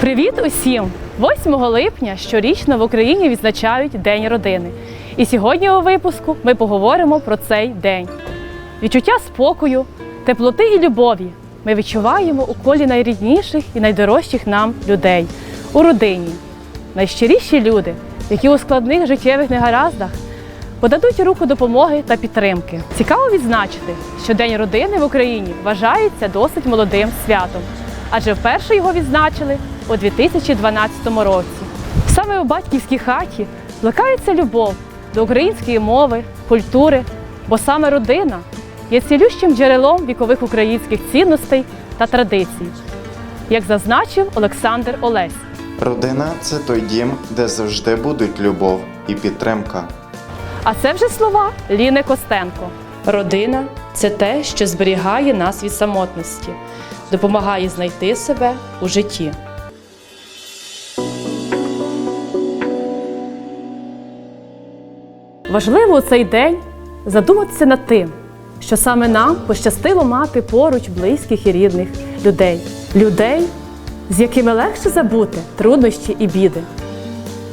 Привіт усім! 8 липня щорічно в Україні відзначають День родини. І сьогодні у випуску ми поговоримо про цей день. Відчуття спокою, теплоти і любові ми відчуваємо у колі найрідніших і найдорожчих нам людей у родині. Найщиріші люди, які у складних життєвих негараздах подадуть руку допомоги та підтримки. Цікаво відзначити, що День родини в Україні вважається досить молодим святом, адже вперше його відзначили у 2012 році. Саме у батьківській хаті плекається любов до української мови, культури, бо саме родина є цілющим джерелом вікових українських цінностей та традицій, як зазначив Олександр Олесь. Родина це той дім, де завжди будуть любов і підтримка. А це вже слова Ліни Костенко. Родина це те, що зберігає нас від самотності, допомагає знайти себе у житті. Важливо у цей день задуматися над тим, що саме нам пощастило мати поруч близьких і рідних людей, людей, з якими легше забути труднощі і біди.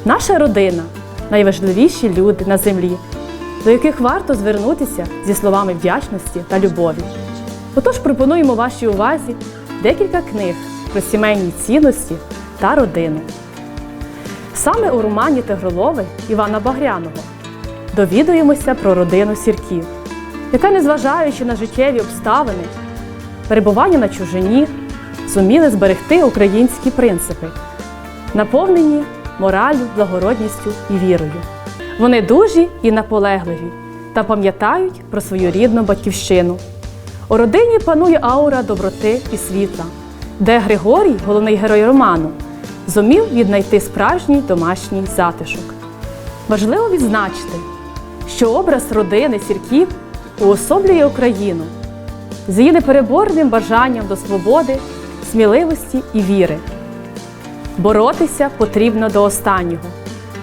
Наша родина найважливіші люди на землі, до яких варто звернутися зі словами вдячності та любові. Отож пропонуємо вашій увазі декілька книг про сімейні цінності та родину. Саме у романі Тигролови Івана Багряного довідуємося про родину сірків, яка, незважаючи на життєві обставини, перебування на чужині, зуміли зберегти українські принципи, наповнені моралю, благородністю і вірою. Вони дужі і наполегливі та пам'ятають про свою рідну батьківщину. У родині панує аура доброти і світла, де Григорій, головний герой роману, зумів віднайти справжній домашній затишок. Важливо відзначити, що образ родини сірків уособлює Україну з її непереборним бажанням до свободи, сміливості і віри. Боротися потрібно до останнього,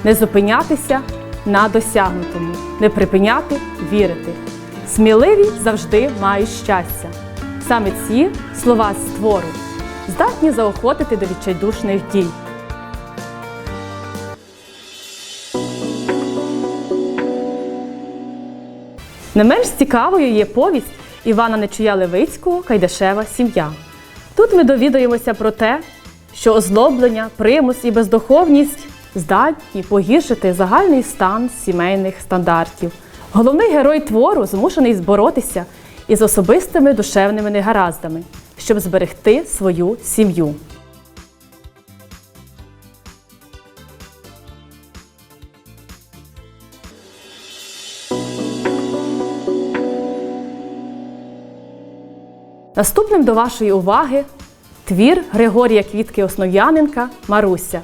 не зупинятися на досягнутому, не припиняти вірити. Сміливі завжди мають щастя. Саме ці слова з твору здатні заохотити до відчайдушних дій. Не менш цікавою є повість Івана Нечуя Левицького Кайдашева сім'я. Тут ми довідаємося про те, що озлоблення, примус і бездуховність здатні погіршити загальний стан сімейних стандартів. Головний герой твору змушений зборотися із особистими душевними негараздами, щоб зберегти свою сім'ю. Наступним до вашої уваги твір Григорія Квітки Основ'яненка Маруся.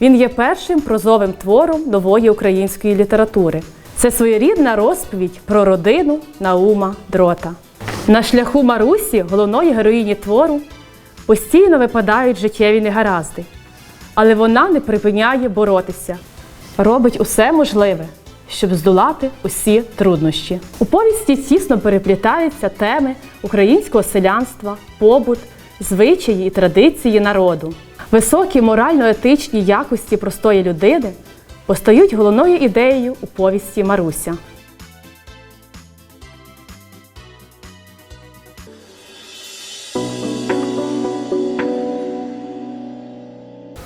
Він є першим прозовим твором нової української літератури. Це своєрідна розповідь про родину Наума Дрота. На шляху Марусі, головної героїні твору, постійно випадають життєві негаразди, але вона не припиняє боротися, робить усе можливе, щоб здолати усі труднощі. У повісті тісно переплітаються теми українського селянства, побут, звичаї і традиції народу. Високі морально-етичні якості простої людини постають головною ідеєю у повісті Маруся.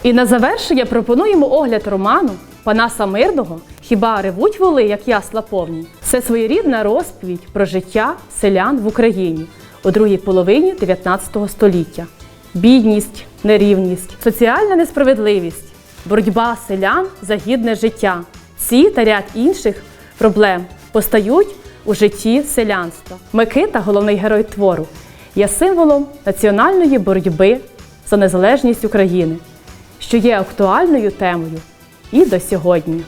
І на завершення пропонуємо огляд роману Панаса Мирного Хіба ревуть воли, як ясла повні? Це своєрідна розповідь про життя селян в Україні у другій половині 19 століття. Бідність, нерівність, соціальна несправедливість, боротьба селян за гідне життя. Ці та ряд інших проблем постають у житті селянства. Микита, головний герой твору, є символом національної боротьби за незалежність України, що є актуальною темою і до сьогодні.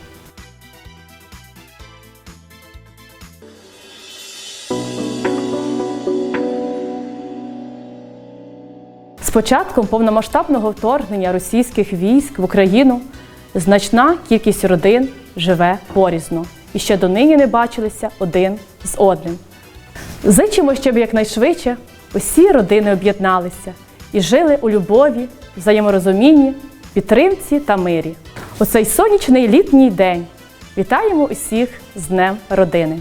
Початком повномасштабного вторгнення російських військ в Україну значна кількість родин живе порізно і ще донині не бачилися один з одним. Зичимо, щоб якнайшвидше усі родини об'єдналися і жили у любові, взаєморозумінні підтримці та мирі. У цей сонячний літній день вітаємо усіх з Днем родини.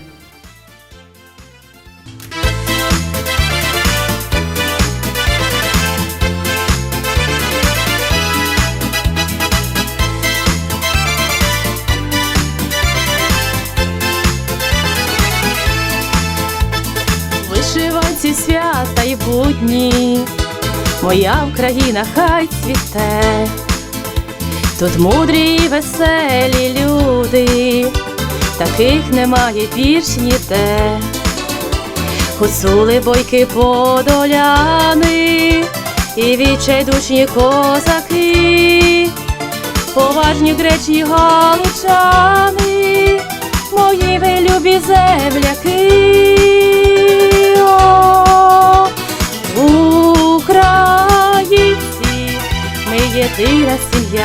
Моя Україна хай цвіте. Тут мудрі і веселі люди, таких немає більш ніде. Гуцули бойки подоляни і відчайдушні козаки, поважні гречні галичани,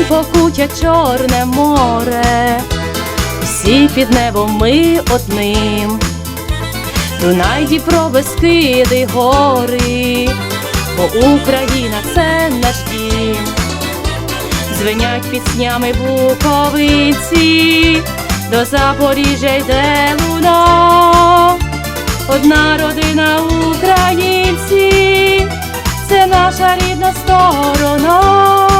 Волинь покуття Чорне море, всі під небом ми одним. Дунай Дніпро, Бескиди, гори, бо Україна це наш дім. Звенять піснями буковиці, до Запоріжжя йде луна. Одна родина українці, це наша рідна сторона.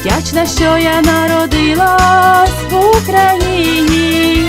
Вдячна, що я народилась в Україні.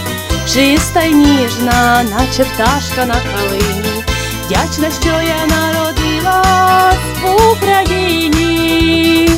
чиста й ніжна, наче пташка на калині, вдячна, що я народила в Україні.